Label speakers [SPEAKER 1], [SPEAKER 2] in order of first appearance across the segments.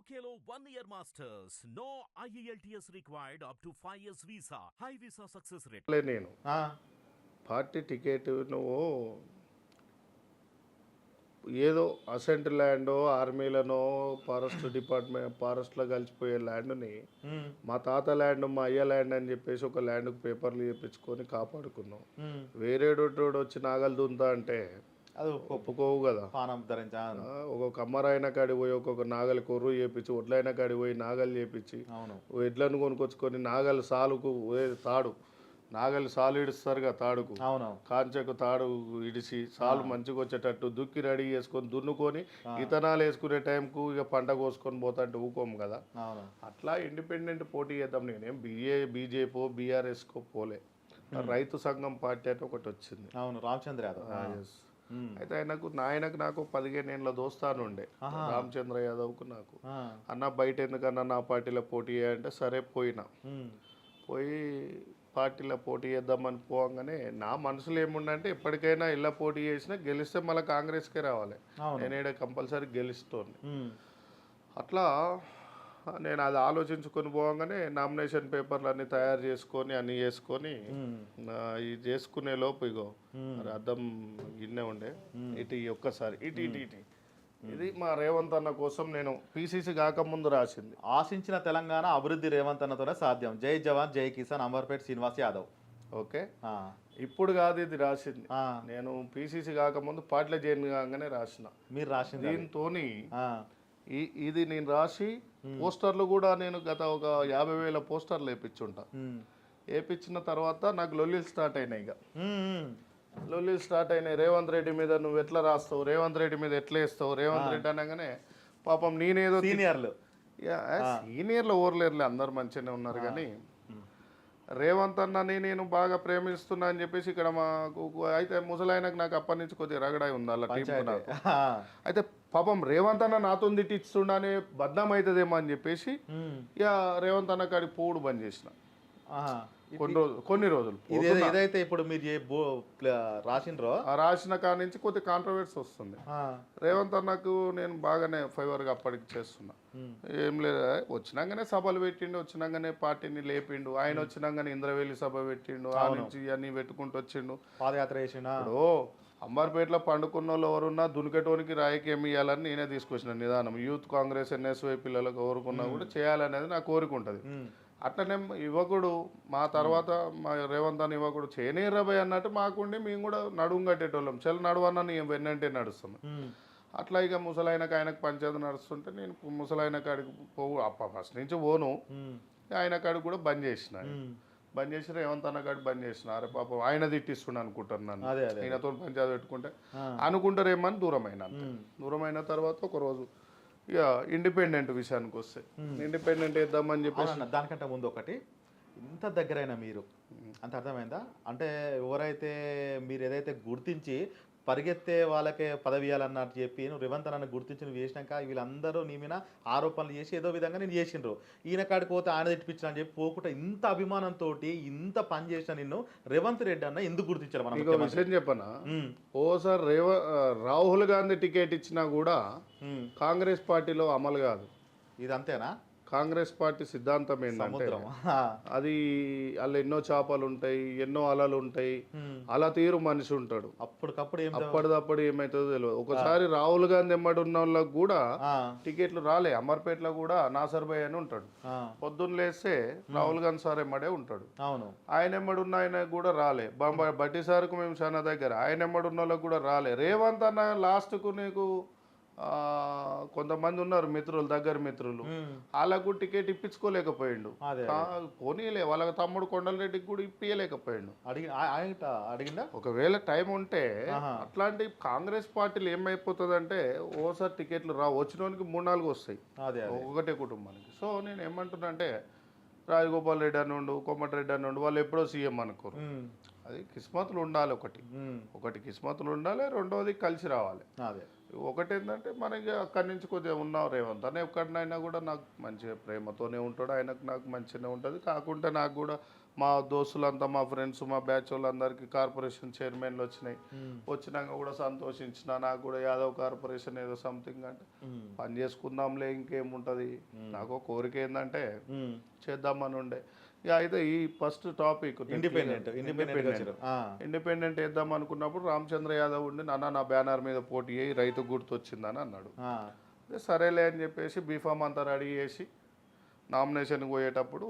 [SPEAKER 1] UKLO one year masters. No E IELTS required up to 5 years visa. High visa success rate.
[SPEAKER 2] లే నేను
[SPEAKER 3] ఆ,
[SPEAKER 2] party ticket నువ్వు ఏదో అసెంట్ ల్యాండో ఆర్మీలనో ఫారెస్ట్ డిపార్ట్మెంట్ ఫారెస్ట్లో కలిసిపోయే ల్యాండ్ని మా తాత ల్యాండ్ మా అయ్య ల్యాండ్ అని చెప్పేసి ఒక ల్యాండ్కి పేపర్లు చేపించుకొని కాపాడుకున్నాం. వేరేటోడు వచ్చి నాగలు దుంతా అంటే
[SPEAKER 3] అది
[SPEAKER 2] ఒప్పుకోవు కదా.
[SPEAKER 3] పానం ధరించా
[SPEAKER 2] ఒక్కొక్క అమ్మరాయన కాడి పోయి ఒక్కొక్క నాగలి కొర్రు చేపించి ఒడ్లైన కాడి పోయి నాగలు చేపించి
[SPEAKER 3] అవును.
[SPEAKER 2] ఎడ్లను కొనుక్కొచ్చుకొని నాగలి సాలుకు తాడు నాగలి సాలు ఇడుస్తారుగా తాడుకు.
[SPEAKER 3] అవును.
[SPEAKER 2] కాంచెకు తాడు ఇడిచి సాలు మంచిగా వచ్చేటట్టు దుక్కి రెడీ చేసుకొని దున్నుకొని ఇతనాలు వేసుకునే టైంకు ఇక పంట కోసుకొని పోతాంటే ఊకోము కదా.
[SPEAKER 3] అవును.
[SPEAKER 2] అట్లా ఇండిపెండెంట్ పోటీ చేద్దాం. నేనేం బిఏ బీజేపీ బీఆర్ఎస్కో పోలే. రైతు సంఘం పార్టీ అంటే ఒకటి వచ్చింది.
[SPEAKER 3] అవును రామచంద్ర యాదవ్.
[SPEAKER 2] అయితే ఆయనకు నాయనకు నాకు పదిహేను ఏళ్ళ దోస్తాను ఉండే. రామచంద్ర యాదవ్కు నాకు. అన్న బయట ఎందుకన్నా నా పార్టీలో పోటీ చేయంటే సరే పోయినా. పోయి పార్టీలో పోటీ చేద్దామని పోగానే నా మనసులో ఏముండంటే ఎప్పటికైనా ఇలా పోటీ చేసినా గెలిస్తే మళ్ళీ కాంగ్రెస్కే రావాలి. నేను కంపల్సరీ గెలుస్తోంది. అట్లా నేను అది ఆలోచించుకొని పోగానే నామినేషన్ పేపర్లు అన్ని తయారు చేసుకొని అన్ని చేసుకొని ఇది చేసుకునే లోపు ఇగో అద్దం గిన్నె ఉండే ఇటు ఈ ఒక్కసారి ఇటు ఇటు ఇటు. ఇది మా రేవంత్ అన్న కోసం నేను పీసీసీ కాకముందు రాసింది.
[SPEAKER 3] ఆశించిన తెలంగాణ అభివృద్ధి రేవంత్ అన్నతోనే సాధ్యం. జై జవాన్ జై కిసాన్ అంబర్పేట్ శ్రీనివాస్ యాదవ్.
[SPEAKER 2] ఓకే. ఇప్పుడు కాదు ఇది రాసింది. నేను పీసీసీ కాకముందు పాటల జైన్ కాగానే రాసిన.
[SPEAKER 3] మీరు రాసింది అది.
[SPEAKER 2] ఇది నేను రాసి పోస్టర్లు కూడా నేను గత ఒక యాభై వేల పోస్టర్లు వేపించుంటా.
[SPEAKER 3] ఉమ్,
[SPEAKER 2] వేపించిన తర్వాత నాకు లొల్లిలు స్టార్ట్ అయినాయి ఇక.
[SPEAKER 3] ఉమ్,
[SPEAKER 2] లొల్లిలు స్టార్ట్ అయినాయి. రేవంత్ రెడ్డి మీద నువ్వు ఎట్లా రాస్తావు? రేవంత్ రెడ్డి మీద ఎట్లా వేస్తావు? రేవంత్ రెడ్డి అనగానే పాపం నేనేదో
[SPEAKER 3] సీనియర్లు.
[SPEAKER 2] సీనియర్లు ఓర్లేరులే అందరు మంచిగానే ఉన్నారు కానీ రేవంత్ అన్నని నేను బాగా ప్రేమిస్తున్నా అని చెప్పేసి ఇక్కడ మాకు అయితే ముసలాయనకు నాకు అప్పటి నుంచి కొద్దిగా రగడాయి ఉంది అలా టీం నాకు. అయితే పాపం రేవంత్ అన్న నాతో తిట్టిస్తుండనే బద్నాం అవుతుందేమో అని చెప్పేసి ఇక రేవంత్ అన్న కాడికి పోవుడు బంద్ చేసిన. కొన్ని రోజులు కొన్ని రోజులు
[SPEAKER 3] ఇది ఏదో- ఏదైతే ఇప్పుడు మీరు
[SPEAKER 2] ఆ రాసిన కాడ నుంచి కొద్ది కాంట్రవర్సీ వస్తుంది. రేవంత్ అన్నకు నేను బాగానే ఫేవర్గా అప్పటికి చేస్తున్నా. ఏం లేదు వచ్చినాకనే సభలు పెట్టిండు వచ్చినాకనే పార్టీని లేపిండు ఆయన వచ్చినాకనే ఇంద్రవేలి సభ పెట్టిండు ఆ నుంచి ఇవన్నీ పెట్టుకుంటూ వచ్చిండు.
[SPEAKER 3] పాదయాత్ర
[SPEAKER 2] ఇప్పుడు అంబర్పేటలో పండుకున్న వాళ్ళు ఎవరున్నా దునికెటోనికి రాయికి ఏమి ఇవ్వాలని నేనే తీసుకొచ్చిన నిదానం. యూత్ కాంగ్రెస్ ఎన్ఎస్వై పిల్లలకు ఎవరుకున్నా కూడా చేయాలనేది నా కోరిక ఉంటుంది. అట్లనే యువకుడు మా తర్వాత మా రేవంత్ అని యువకుడు చేయనీరబాయ్ అన్నట్టు మాకుండి మేము కూడా నడుము కట్టేటోళ్ళం. చెల్ నడువన్న నీ వెన్నంటే నడుస్తున్నాం అట్లా ఇక ముసలాయనకు ఆయనకు పంచాయతీ నడుస్తుంటే నేను ముసలాయన కాడికి పోవు అప్ప ఫస్ట్ నుంచి పోను. ఆయన కాడికి కూడా బంద్ చేసిన బంద్ చేసి రేవంత్ అన్న కాడికి బంద్ చేసిన. అరే పాపం ఆయన తిట్టిస్తుండ అనుకుంటాను నన్ను. ఈయనతో పంచాయతీ పెట్టుకుంటే అనుకుంటారేమని దూరం అయినా అంతే. దూరం అయిన తర్వాత ఒక రోజు ఇక ఇండిపెండెంట్ విషయానికి వస్తే. ఇండిపెండెంట్ వేద్దామని చెప్పి
[SPEAKER 3] అవునన్న దానికంటే ముందు ఒకటి ఇంత దగ్గరైన మీరు. అంత అర్థమైందా? అంటే ఎవరైతే మీరు ఏదైతే గుర్తించి పరిగెత్తే వాళ్ళకే పదవి ఇవ్వాలన్నట్టు చెప్పి నువ్వు రేవంత్ అన్న గుర్తించి నువ్వు చేసినాక వీళ్ళందరూ నీ మీద ఆరోపణలు చేసి ఏదో విధంగా నేను చేసిండ్రు. ఈయన కాడికి పోతే ఆయన తిట్టిపించిన అని చెప్పి పోకుండా ఇంత అభిమానంతో ఇంత పని చేసిన నిన్ను రేవంత్ రెడ్డి అన్న ఎందుకు గుర్తించారు మనం
[SPEAKER 2] విషయం చెప్పనా? ఓ సార్ రేవ రాహుల్ గాంధీ టికెట్ ఇచ్చినా కూడా కాంగ్రెస్ పార్టీలో అమలు కాదు.
[SPEAKER 3] ఇది అంతేనా?
[SPEAKER 2] కాంగ్రెస్ పార్టీ సిద్ధాంతం ఏంటంటే అది అలా ఎన్నో చేపలు ఉంటాయి ఎన్నో అలలు ఉంటాయి. అలా తీరు మనిషి ఉంటాడు.
[SPEAKER 3] అప్పటికప్పుడు
[SPEAKER 2] అప్పటిదప్పుడు ఏమవుతుందో తెలియదు ఒకసారి రాహుల్ గాంధీ ఎమ్మడి ఉన్న వాళ్ళకి కూడా టికెట్లు రాలే. అమర్పేటలో కూడా నాసర్ భాయ్ అని ఉంటాడు. పొద్దున్న లేస్తే రాహుల్ గాంధీ సార్ ఎమ్మడే ఉంటాడు.
[SPEAKER 3] అవును.
[SPEAKER 2] ఆయన ఎమ్మడి ఉన్న ఆయన కూడా రాలే. బట్టి సార్కు మేము చాలా దగ్గర. ఆయన ఎమ్మడి ఉన్న వాళ్ళకి కూడా రాలే. రేవంత్ అన్న లాస్ట్కు నీకు కొంతమంది ఉన్నారు మిత్రులు దగ్గర మిత్రులు. వాళ్ళకు టికెట్ ఇప్పించుకోలేకపోయిండు. పోనీలే వాళ్ళ తమ్ముడు కొండలరెడ్డికి కూడా ఇప్పించలేకపోయిండు
[SPEAKER 3] అడిగి ఆ- ఆయన అడిగిందా?
[SPEAKER 2] ఒకవేళ టైం ఉంటే. అట్లాంటి కాంగ్రెస్ పార్టీలు ఏమైపోతుందంటే ఓసారి టికెట్లు రా వచ్చినోనికి మూడు నాలుగు వస్తాయి. ఒకటే కుటుంబానికి. సో నేను ఏమంటున్నా అంటే రాజగోపాల్ రెడ్డి అని ఉండు కోమటిరెడ్డి అని ఉండు వాళ్ళు ఎప్పుడో సీఎం అనుకోరు. అది కిస్మతులు ఉండాలి ఒకటి. ఒకటి కిస్మతులు ఉండాలి రెండవది కలిసి రావాలి.
[SPEAKER 3] అదే.
[SPEAKER 2] ఒకటి ఏంటంటే మనకి అక్కడి నుంచి కొద్దిగా ఉన్నాం రేవంత్ అని ఎక్కడినైనా కూడా నాకు మంచిగా ప్రేమతోనే ఉంటాడు. ఆయనకు నాకు మంచిగానే ఉంటుంది. కాకుంటే నాకు కూడా మా దోస్తులంతా మా ఫ్రెండ్స్ మా బ్యాచ్ వాళ్ళందరికీ కార్పొరేషన్ చైర్మన్లు వచ్చినాయి. వచ్చినాక కూడా సంతోషించిన నాకు కూడా యాదవ్ కార్పొరేషన్ ఏదో సంథింగ్ అంటే పని చేసుకుందాంలే ఇంకేముంటుంది. నాకు కోరిక ఏంటంటే చేద్దామని ఉండే. అయితే ఈ first topic
[SPEAKER 3] independent independent.
[SPEAKER 2] Independent వేద్దాం అనుకున్నప్పుడు రామచంద్ర యాదవ్ ఉండి నాన్న నా బ్యానర్ మీద పోటీ అయ్యి రైతు గుర్తు వచ్చిందని అన్నాడు సరేలే అని చెప్పేసి బీఫామ్ అంతా రెడీ చేసి నామినేషన్ పోయేటప్పుడు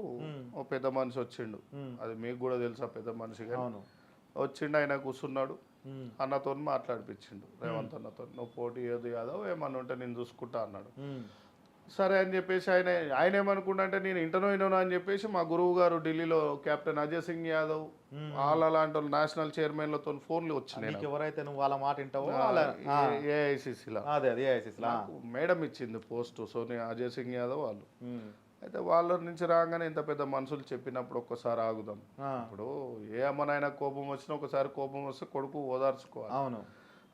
[SPEAKER 2] ఓ పెద్ద మనిషి వచ్చిండు. అది మీకు కూడా తెలుసా పెద్ద మనిషి వచ్చిండు ఆయన కూర్చున్నాడు. అన్నతో మాట్లాడిపించిండు. రేవంత్ అన్నతో నువ్వు పోటీ ఏది యాదవ్? ఏమన్నా ఉంటే నేను చూసుకుంటా అన్నాడు. సరే అని చెప్పేసి ఆయన ఆయన ఏమనుకున్నా అంటే నేను ఇంటనో ఇన్నోనో అని చెప్పేసి మా గురువు గారు ఢిల్లీలో కెప్టెన్ అజయ్ సింగ్ యాదవ్ వాళ్ళ లాంటి వాళ్ళు నేషనల్ చైర్మన్లతో ఫోన్లు వచ్చినాయి
[SPEAKER 3] ఎవరైతే నువ్వు వాళ్ళ మాట వింటావో.
[SPEAKER 2] ఏఐసిసిలో
[SPEAKER 3] అదే
[SPEAKER 2] మేడం ఇచ్చింది పోస్ట్ సోనియా అజయ్ సింగ్ యాదవ్ వాళ్ళు. అయితే వాళ్ళ నుంచి రాగానే ఇంత పెద్ద మనుషులు చెప్పినప్పుడు ఒక్కసారి ఆగుదాం. ఇప్పుడు ఏ అమ్మనైనా కోపం వచ్చినా ఒకసారి కోపం వస్తే కొడుకు ఓదార్చుకోవాలి.
[SPEAKER 3] అవును.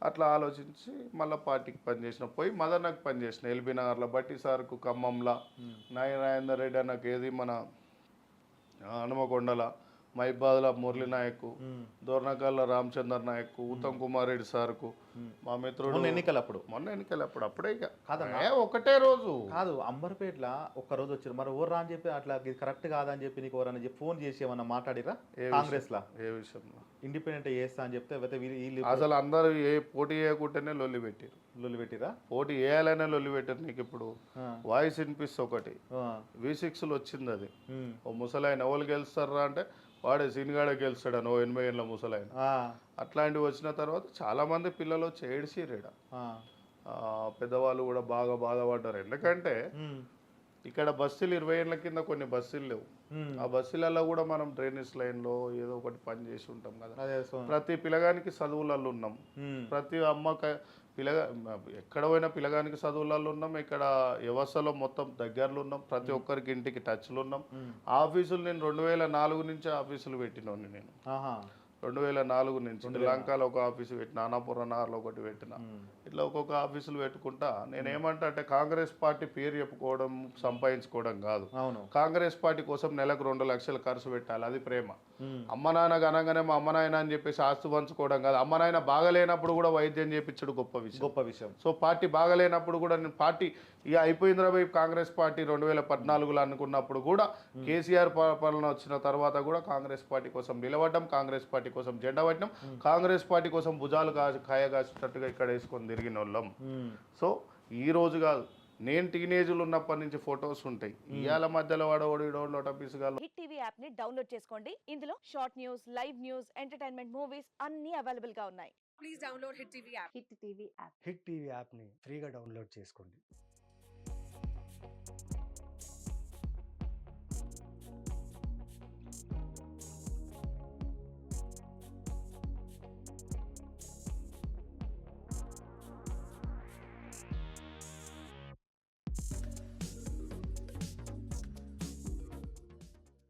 [SPEAKER 2] అట్లా ఆలోచించి మళ్ళీ పార్టీకి పనిచేసిన పోయి మదనకు పనిచేసిన ఎల్బీ నగర్లో బట్టి సార్కు ఖమ్మంలో నారాయణ రెడ్డి అన్నకు ఏది మన హనుమకొండల మైబాద్ల మురళి నాయక్ దోర్నకల్ల రామచందర్ నాయక్ ఉత్తమ్ కుమార్ రెడ్డి సార్కు మా మిత్రుడు
[SPEAKER 3] మొన్న ఎన్నికలు అప్పుడు
[SPEAKER 2] మొన్న ఎన్నికలు అప్పుడు అప్పుడే
[SPEAKER 3] కాదన్నా.
[SPEAKER 2] ఏ ఒకటే రోజు.
[SPEAKER 3] కాదు అంబర్పేటలో ఒక్క రోజు వచ్చారు మరి ఎవరు రా అని చెప్పి అట్లా ఇది కరెక్ట్ కాదని చెప్పి నీకు ఎవరని చెప్పి ఫోన్ చేసి ఏమన్నా మాట్లాడిరా కాంగ్రెస్ లా
[SPEAKER 2] ఏ విషయంలో?
[SPEAKER 3] ఇండిపెండెంట్ చేస్తా అని చెప్తే వీళ్ళు
[SPEAKER 2] అసలు అందరూ ఏ పోటీ చేయకుంటేనే లొల్లి పెట్టారు
[SPEAKER 3] లొల్లి పెట్టిరా
[SPEAKER 2] పోటీ వేయాలనే లొల్లి పెట్టారు నీకు ఇప్పుడు. వాయిస్ వినిపిస్తే ఒకటి. వి సిక్స్లో వచ్చింది అది. ఓ ముసలాయన ఎవరు గెలుస్తారా అంటే వాడే సీనిగాడే గెలుస్తాడని ఓ ఎనభై ఏళ్ళ ముసలాయన. అట్లాంటివి వచ్చిన తర్వాత చాలామంది పిల్లలు
[SPEAKER 3] ఆ.
[SPEAKER 2] పెద్దవాళ్ళు కూడా బాగా బాధపడ్డారు. ఎందుకంటే. ఇక్కడ బస్సులు ఇరవై ఏళ్ళ కింద కొన్ని బస్సులు లేవు. ఆ బస్సులలో కూడా మనం డ్రైనేజ్ లైన్లో ఏదో ఒకటి పని చేసి ఉంటాం కదా. ప్రతి పిల్లగానికి చదువులలో ఉన్నాం. ప్రతి అమ్మక పిల్లగా ఎక్కడ పోయినా పిల్లగానికి చదువులలో ఉన్నాం. ఇక్కడ వ్యవస్థలో మొత్తం దగ్గరలో ఉన్నాం. ప్రతి ఒక్కరికి ఇంటికి టచ్లో ఉన్నాం. ఆఫీసులు నేను రెండు వేల నాలుగు నుంచి ఆఫీసులు పెట్టినోని నేను. రెండు వేల నాలుగు నుంచి లంకాలో ఒక ఆఫీసు పెట్టిన నగర్లో ఒకటి పెట్టిన. ఇట్లా ఒక్కొక్క ఆఫీసులు పెట్టుకుంటా నేను ఏమంటా అంటే కాంగ్రెస్ పార్టీ పేరు చెప్పుకోవడం సంపాదించుకోవడం కాదు.
[SPEAKER 3] అవును.
[SPEAKER 2] కాంగ్రెస్ పార్టీ కోసం నెలకు రెండు లక్షలు ఖర్చు పెట్టాలి అది ప్రేమ. అమ్మ నాన్న అనగానే మా అమ్మ నాయన అని చెప్పేసి ఆస్తు పంచుకోవడం కాదు. అమ్మ నాయన బాగలేనప్పుడు కూడా వైద్యం చేపించడం గొప్ప విషయం.
[SPEAKER 3] గొప్ప విషయం.
[SPEAKER 2] సో పార్టీ బాగలేనప్పుడు కూడా నేను పార్టీ ఇక అయిపోయిందిరా భయ్ కాంగ్రెస్ పార్టీ రెండు వేల పద్నాలుగులో అనుకున్నప్పుడు కూడా కేసీఆర్ పాలన వచ్చిన తర్వాత కూడా కాంగ్రెస్ పార్టీ కోసం నిలబడ్డం కాంగ్రెస్ పార్టీ కోసం జెండా పట్టినాం. కాంగ్రెస్ పార్టీ కోసం భుజాలు కా కాయ కాసేటట్టుగా ఇక్కడ వేసుకొని తిరిగిన వాళ్ళం. సో ఈ రోజు కాదు నేను టీనేజ్లు ఉన్నప్పటి నుంచి ఫొటోస్ ఉంటాయి. ఇవాళ మధ్యలో
[SPEAKER 4] హిట్ టీవీ యాప్ని డౌన్లోడ్ చేసుకోండి. ఇందులో short news live news entertainment movies అన్ని అవైలబుల్గా ఉన్నాయి.
[SPEAKER 5] please download Hit TV app.
[SPEAKER 4] Hit TV app.
[SPEAKER 6] Hit TV యాప్ని ఫ్రీగా డౌన్లోడ్ చేసుకోండి.